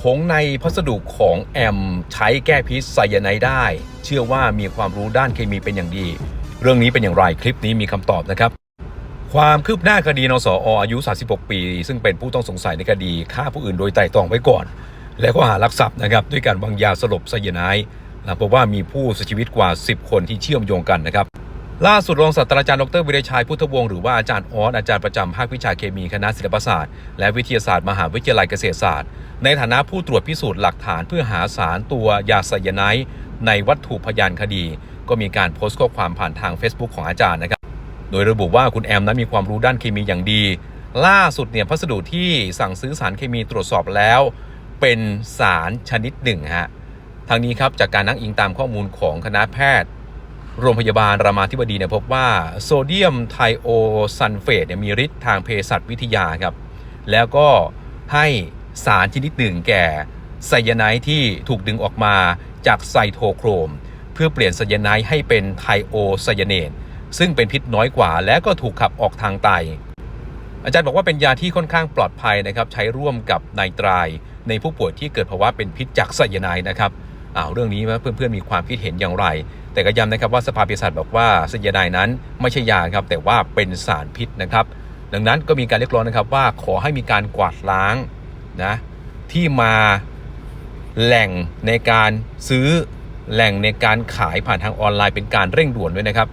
ผงในพัสดุของแอมใช้แก้พิษไซยาไนด์ได้ เชื่อว่ามีความรู้ด้านเคมีเป็นอย่างดี เรื่องนี้เป็นอย่างไรคลิปนี้มีคำตอบนะครับ ความคืบหน้าคดีนสออายุ 36 ปี ซึ่งเป็นผู้ต้องสงสัยในคดีฆ่าผู้อื่นโดยไตร่ตรองไว้ก่อน และก็หารักทรัพย์นะครับด้วยการวางยาสลบไซยาไนด์หลังพบว่ามีผู้เสียชีวิตกว่า 10 คนที่เชื่อมโยงกันนะครับ ล่าสุดรองศาสตราจารย์ดรวิริชัยพุทธวงศ์หรือว่าอาจารย์ออสอาจารย์ประจำภาควิชาเคมีคณะศิลปศาสตร์ และวิทยาศาสตร์มหาวิทยาลัยเกษตรศาสตร์ ในฐานะผู้ตรวจพิสูจน์หลักฐานเพื่อหาสารตัวยาไซยาไนด์ในวัตถุพยานคดี ก็มีการโพสต์ข้อความผ่านทาง Facebook ของอาจารย์นะครับ โดยระบุว่าคุณแอมนั้นมีความรู้ด้านเคมีอย่างดี ล่าสุดเนี่ยพัสดุที่สั่งซื้อสารเคมีตรวจสอบแล้ว เป็นสารชนิดหนึ่งฮะทางนี้ครับจากการนั่งอิงตามข้อมูลของคณะแพทย์ โรงพยาบาลรามาธิบดีเนี่ยพบว่าโซเดียมไทโอซัลเฟตเนี่ยมีฤทธิ์ทางเภสัชวิทยาครับ แล้วก็ให้สารชนิดหนึ่งแก่ไซยาไนด์ที่ถูกดึงออกมาจากไซโทโครม เพื่อเปลี่ยนไซยาไนด์ให้เป็นไทโอไซยาเนตซึ่งเป็นพิษน้อยกว่า และก็ถูกขับออกทางไต อาจารย์บอกว่าเป็นยาที่ค่อนข้างปลอดภัยนะครับ ใช้ร่วมกับไนตรายในผู้ป่วยที่เกิดภาวะเป็นพิษจากไซยาไนด์นะครับ อ้าวเรื่องนี้เพื่อนๆมีความคิดเห็นอย่างไร แต่ก็ย้ำนะครับว่าสภาเภสัชบอกว่าไซยาไนด์นั้นไม่ใช่ยาครับแต่ว่าเป็นสารพิษนะครับ ดังนั้นก็มีการเรียกร้องนะครับว่าขอให้มีการกวาดล้างนะที่มาแหล่งในการซื้อแหล่งในการขายผ่านทางออนไลน์เป็นการเร่งด่วนด้วยนะครับ